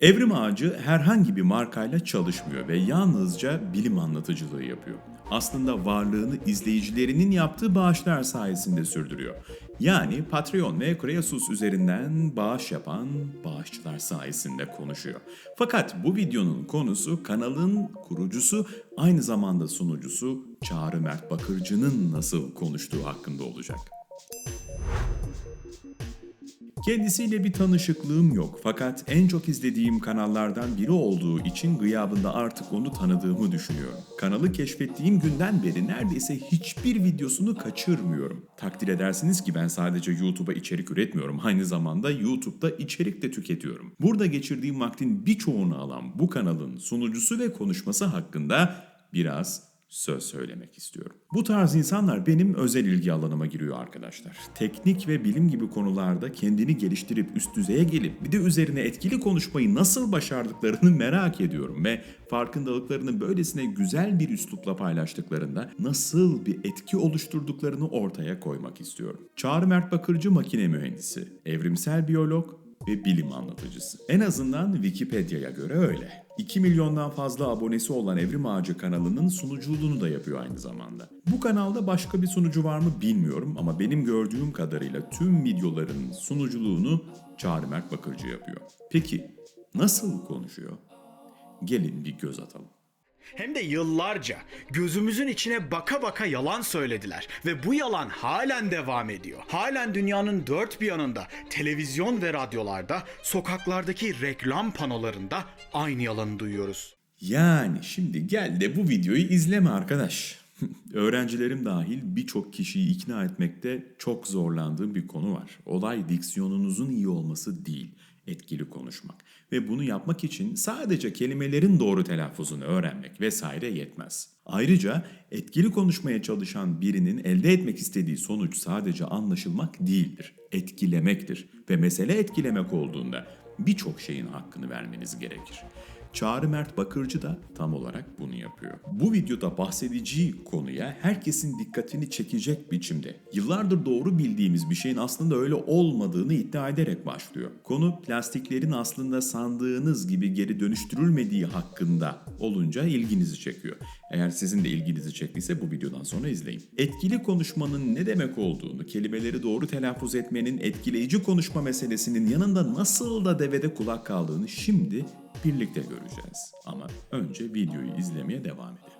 Evrim Ağacı herhangi bir markayla çalışmıyor ve yalnızca bilim anlatıcılığı yapıyor. Aslında varlığını izleyicilerinin yaptığı bağışlar sayesinde sürdürüyor. Yani Patreon ve Kreasus üzerinden bağış yapan bağışçılar sayesinde konuşuyor. Fakat bu videonun konusu kanalın kurucusu aynı zamanda sunucusu Çağrı Mert Bakırcı'nın nasıl konuştuğu hakkında olacak. Kendisiyle bir tanışıklığım yok fakat en çok izlediğim kanallardan biri olduğu için gıyabında artık onu tanıdığımı düşünüyorum. Kanalı keşfettiğim günden beri neredeyse hiçbir videosunu kaçırmıyorum. Takdir edersiniz ki ben sadece YouTube'a içerik üretmiyorum, aynı zamanda YouTube'da içerik de tüketiyorum. Burada geçirdiğim vaktin birçoğunu alan bu kanalın sunucusu ve konuşması hakkında biraz söz söylemek istiyorum. Bu tarz insanlar benim özel ilgi alanıma giriyor arkadaşlar. Teknik ve bilim gibi konularda kendini geliştirip üst düzeye gelip bir de üzerine etkili konuşmayı nasıl başardıklarını merak ediyorum ve farkındalıklarını böylesine güzel bir üslupla paylaştıklarında nasıl bir etki oluşturduklarını ortaya koymak istiyorum. Çağrı Mert Bakırcı makine mühendisi, evrimsel biyolog ve bilim anlatıcısı. En azından Wikipedia'ya göre öyle. 2 milyondan fazla abonesi olan Evrim Ağacı kanalının sunuculuğunu da yapıyor aynı zamanda. Bu kanalda başka bir sunucu var mı bilmiyorum ama benim gördüğüm kadarıyla tüm videoların sunuculuğunu Çağrı Mert Bakırcı yapıyor. Peki nasıl konuşuyor? Gelin bir göz atalım. Hem de yıllarca gözümüzün içine baka baka yalan söylediler ve bu yalan halen devam ediyor. Halen dünyanın dört bir yanında televizyon ve radyolarda, sokaklardaki reklam panolarında aynı yalanı duyuyoruz. Yani şimdi gel de bu videoyu izleme arkadaş. Öğrencilerim dahil birçok kişiyi ikna etmekte çok zorlandığım bir konu var. Olay diksiyonunuzun iyi olması değil, etkili konuşmak. Ve bunu yapmak için sadece kelimelerin doğru telaffuzunu öğrenmek vesaire yetmez. Ayrıca etkili konuşmaya çalışan birinin elde etmek istediği sonuç sadece anlaşılmak değildir, etkilemektir. Ve mesele etkilemek olduğunda birçok şeyin hakkını vermeniz gerekir. Çağrı Mert Bakırcı da tam olarak bunu yapıyor. Bu videoda bahsedeceği konuya herkesin dikkatini çekecek biçimde yıllardır doğru bildiğimiz bir şeyin aslında öyle olmadığını iddia ederek başlıyor. Konu plastiklerin aslında sandığınız gibi geri dönüştürülmediği hakkında olunca ilginizi çekiyor. Eğer sizin de ilginizi çektiyse bu videodan sonra izleyin. Etkili konuşmanın ne demek olduğunu, kelimeleri doğru telaffuz etmenin etkileyici konuşma meselesinin yanında nasıl da devede kulak kaldığını şimdi birlikte göreceğiz. Ama önce videoyu izlemeye devam edelim.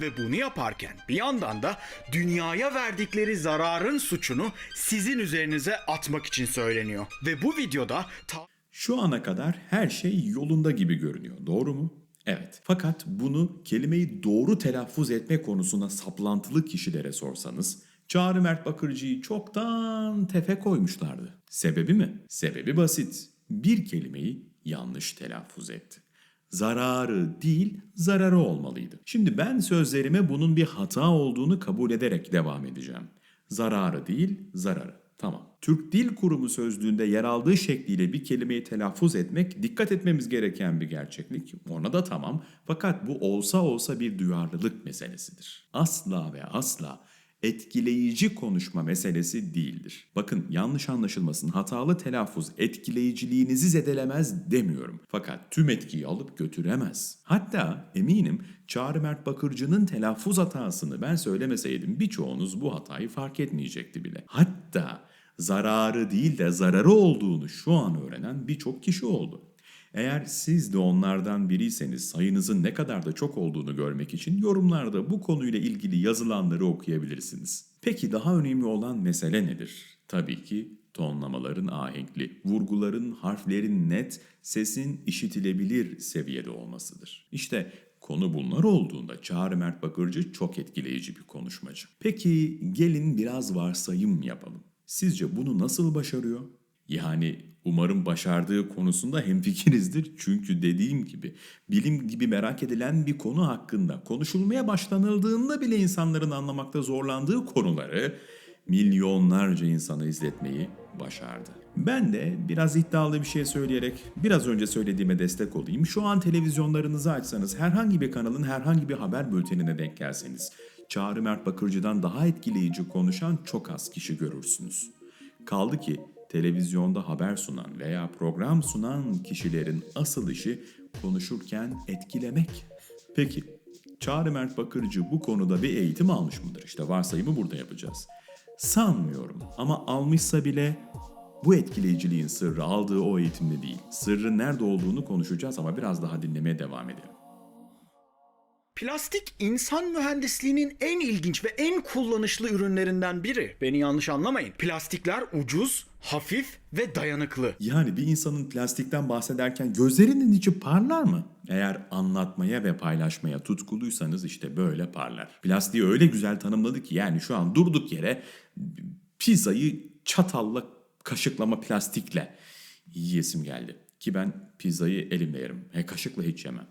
Ve bunu yaparken bir yandan da dünyaya verdikleri zararın suçunu sizin üzerinize atmak için söyleniyor. Ve bu videoda ta- Şu ana kadar her şey yolunda gibi görünüyor. Doğru mu? Evet. Fakat bunu kelimeyi doğru telaffuz etme konusunda saplantılı kişilere sorsanız Çağrı Mert Bakırcı'yı çoktan tefe koymuşlardı. Sebebi mi? Sebebi basit. Bir kelimeyi yanlış telaffuz etti. Zararı değil, zararı olmalıydı. Şimdi ben sözlerime bunun bir hata olduğunu kabul ederek devam edeceğim. Zararı değil, zararı. Tamam. Türk Dil Kurumu sözlüğünde yer aldığı şekliyle bir kelimeyi telaffuz etmek dikkat etmemiz gereken bir gerçeklik. Ona da tamam. Fakat bu olsa olsa bir duyarlılık meselesidir. Asla ve asla etkileyici konuşma meselesi değildir. Bakın yanlış anlaşılmasın hatalı telaffuz etkileyiciliğinizi zedelemez demiyorum. Fakat tüm etkiyi alıp götüremez. Hatta eminim Çağrı Mert Bakırcı'nın telaffuz hatasını ben söylemeseydim birçoğunuz bu hatayı fark etmeyecekti bile. Hatta zararı değil de zararı olduğunu şu an öğrenen birçok kişi oldu. Eğer siz de onlardan biriyseniz sayınızın ne kadar da çok olduğunu görmek için yorumlarda bu konuyla ilgili yazılanları okuyabilirsiniz. Peki daha önemli olan mesele nedir? Tabii ki tonlamaların ahenkli, vurguların, harflerin net, sesin işitilebilir seviyede olmasıdır. İşte konu bunlar olduğunda Çağrı Mert Bakırcı çok etkileyici bir konuşmacı. Peki gelin biraz varsayım yapalım. Sizce bunu nasıl başarıyor? Yani umarım başardığı konusunda hemfikirizdir. Çünkü dediğim gibi bilim gibi merak edilen bir konu hakkında konuşulmaya başlanıldığında bile insanların anlamakta zorlandığı konuları milyonlarca insanı izletmeyi başardı. Ben de biraz iddialı bir şey söyleyerek biraz önce söylediğime destek olayım. Şu an televizyonlarınızı açsanız herhangi bir kanalın herhangi bir haber bültenine denk gelseniz Çağrı Mert Bakırcı'dan daha etkileyici konuşan çok az kişi görürsünüz. Kaldı ki televizyonda haber sunan veya program sunan kişilerin asıl işi konuşurken etkilemek. Peki, Çağrı Mert Bakırcı bu konuda bir eğitim almış mıdır? İşte varsayımı burada yapacağız. Sanmıyorum ama almışsa bile bu etkileyiciliğin sırrı aldığı o eğitimde değil. Sırrın nerede olduğunu konuşacağız ama biraz daha dinlemeye devam edelim. Plastik insan mühendisliğinin en ilginç ve en kullanışlı ürünlerinden biri. Beni yanlış anlamayın. Plastikler ucuz, hafif ve dayanıklı. Yani bir insanın plastikten bahsederken gözlerinin içi parlar mı? Eğer anlatmaya ve paylaşmaya tutkuluysanız işte böyle parlar. Plastiği öyle güzel tanımladı ki yani şu an durduk yere pizzayı çatalla kaşıklama plastikle yiyesim geldi. Ki ben pizzayı elimle yerim. He kaşıkla hiç yemem.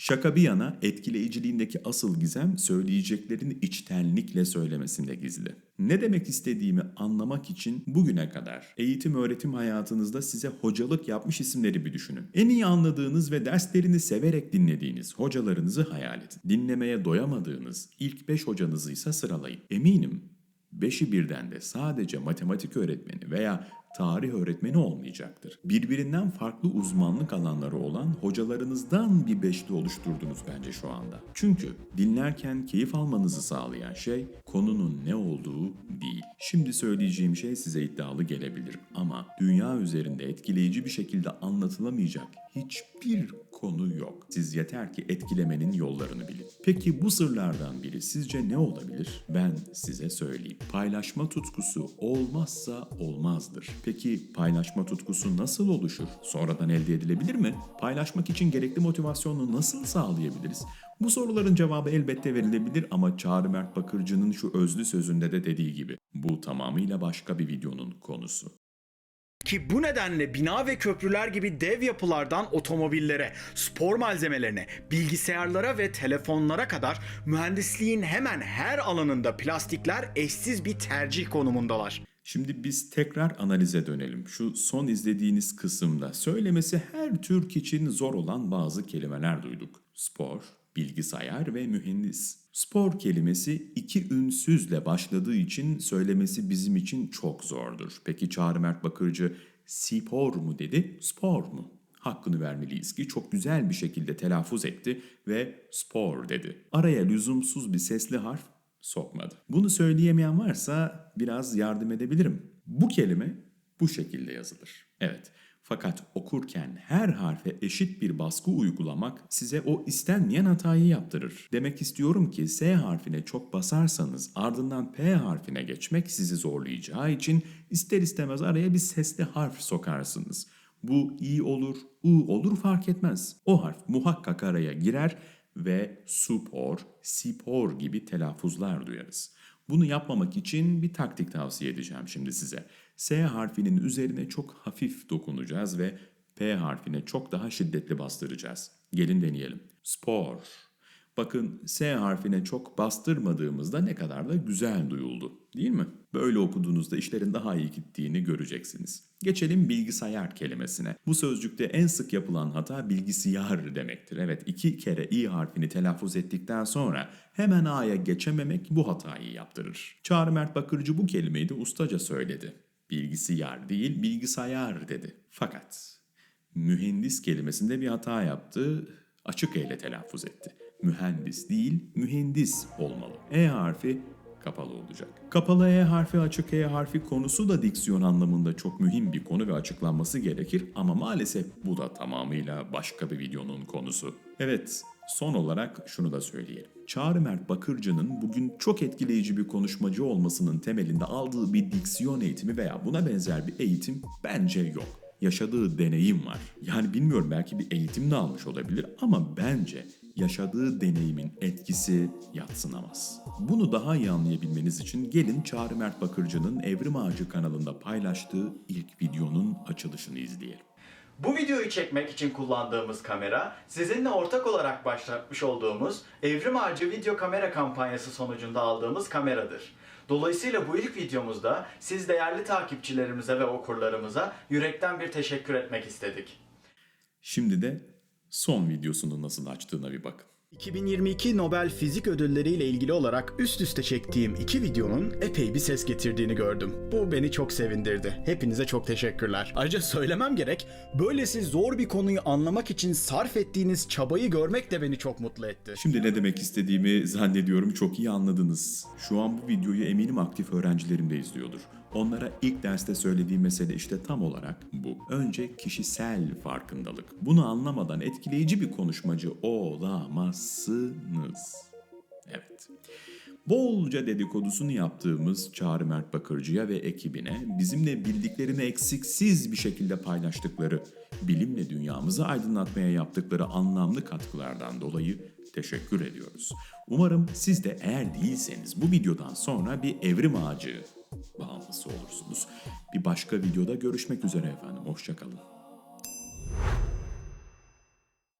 Şaka bir yana etkileyiciliğindeki asıl gizem söyleyeceklerini içtenlikle söylemesinde gizli. Ne demek istediğimi anlamak için bugüne kadar eğitim öğretim hayatınızda size hocalık yapmış isimleri bir düşünün. En iyi anladığınız ve derslerini severek dinlediğiniz hocalarınızı hayal edin. Dinlemeye doyamadığınız ilk 5 hocanızı ise sıralayın. Eminim beşi birden de sadece matematik öğretmeni veya tarih öğretmeni olmayacaktır. Birbirinden farklı uzmanlık alanları olan hocalarınızdan bir beşli oluşturdunuz bence şu anda. Çünkü dinlerken keyif almanızı sağlayan şey konunun ne olduğu değil. Şimdi söyleyeceğim şey size iddialı gelebilir ama dünya üzerinde etkileyici bir şekilde anlatılamayacak hiçbir konu yok. Siz yeter ki etkilemenin yollarını bilin. Peki bu sırlardan biri sizce ne olabilir? Ben size söyleyeyim. Paylaşma tutkusu olmazsa olmazdır. Peki paylaşma tutkusu nasıl oluşur? Sonradan elde edilebilir mi? Paylaşmak için gerekli motivasyonu nasıl sağlayabiliriz? Bu soruların cevabı elbette verilebilir ama Çağrı Mert Bakırcı'nın şu özlü sözünde de dediği gibi bu tamamıyla başka bir videonun konusu. Ki bu nedenle bina ve köprüler gibi dev yapılardan otomobillere, spor malzemelerine, bilgisayarlara ve telefonlara kadar mühendisliğin hemen her alanında plastikler eşsiz bir tercih konumundalar. Şimdi biz tekrar analize dönelim. Şu son izlediğiniz kısımda söylemesi her Türk için zor olan bazı kelimeler duyduk. Spor, bilgisayar ve mühendis. Spor kelimesi iki ünsüzle başladığı için söylemesi bizim için çok zordur. Peki Çağrı Mert Bakırcı spor mu dedi, spor mu? Hakkını vermeliyiz ki çok güzel bir şekilde telaffuz etti ve spor dedi. Araya lüzumsuz bir sesli harf sokmadı. Bunu söyleyemeyen varsa biraz yardım edebilirim. Bu kelime bu şekilde yazılır. Evet. Fakat okurken her harfe eşit bir baskı uygulamak size o istenmeyen hatayı yaptırır. Demek istiyorum ki S harfine çok basarsanız ardından P harfine geçmek sizi zorlayacağı için ister istemez araya bir sesli harf sokarsınız. Bu i olur, u olur fark etmez. O harf muhakkak araya girer ve supor, sipor gibi telaffuzlar duyarız. Bunu yapmamak için bir taktik tavsiye edeceğim şimdi size. S harfinin üzerine çok hafif dokunacağız ve P harfine çok daha şiddetli bastıracağız. Gelin deneyelim. Spor. Bakın S harfine çok bastırmadığımızda ne kadar da güzel duyuldu. Değil mi? Böyle okuduğunuzda işlerin daha iyi gittiğini göreceksiniz. Geçelim bilgisayar kelimesine. Bu sözcükte en sık yapılan hata bilgisayar demektir. Evet iki kere i harfini telaffuz ettikten sonra hemen a'ya geçememek bu hatayı yaptırır. Çağrı Mert Bakırcı bu kelimeyi de ustaca söyledi. Bilgisayar değil bilgisayar dedi. Fakat mühendis kelimesinde bir hata yaptı. Açık E ile telaffuz etti. Mühendis değil, mühendis olmalı. E harfi kapalı olacak. Kapalı E harfi, açık E harfi konusu da diksiyon anlamında çok mühim bir konu ve açıklanması gerekir ama maalesef bu da tamamıyla başka bir videonun konusu. Evet, son olarak şunu da söyleyelim. Çağrı Mert Bakırcı'nın bugün çok etkileyici bir konuşmacı olmasının temelinde aldığı bir diksiyon eğitimi veya buna benzer bir eğitim bence yok yaşadığı deneyim var. Yani bilmiyorum belki bir eğitim de almış olabilir ama bence yaşadığı deneyimin etkisi yatsınamaz. Bunu daha iyi anlayabilmeniz için gelin Çağrı Mert Bakırcı'nın Evrim Ağacı kanalında paylaştığı ilk videonun açılışını izleyelim. Bu videoyu çekmek için kullandığımız kamera, sizinle ortak olarak başlatmış olduğumuz Evrim Ağacı video kamera kampanyası sonucunda aldığımız kameradır. Dolayısıyla bu ilk videomuzda siz değerli takipçilerimize ve okurlarımıza yürekten bir teşekkür etmek istedik. Şimdi de son videosunu nasıl açtığına bir bakın. 2022 Nobel Fizik Ödülleri ile ilgili olarak üst üste çektiğim iki videonun epey bir ses getirdiğini gördüm. Bu beni çok sevindirdi. Hepinize çok teşekkürler. Ayrıca söylemem gerek, böylesi zor bir konuyu anlamak için sarf ettiğiniz çabayı görmek de beni çok mutlu etti. Şimdi ne demek istediğimi zannediyorum çok iyi anladınız. Şu an bu videoyu eminim aktif öğrencilerim de izliyordur. Onlara ilk derste söylediğim mesele işte tam olarak bu. Önce kişisel farkındalık. Bunu anlamadan etkileyici bir konuşmacı olamazsınız. Evet. Bolca dedikodusunu yaptığımız Çağrı Mert Bakırcı'ya ve ekibine bizimle bildiklerini eksiksiz bir şekilde paylaştıkları, bilimle dünyamızı aydınlatmaya yaptıkları anlamlı katkılardan dolayı teşekkür ediyoruz. Umarım siz de eğer değilseniz bu videodan sonra bir evrim ağacı bağımlısı olursunuz. Bir başka videoda görüşmek üzere efendim. Hoşçakalın.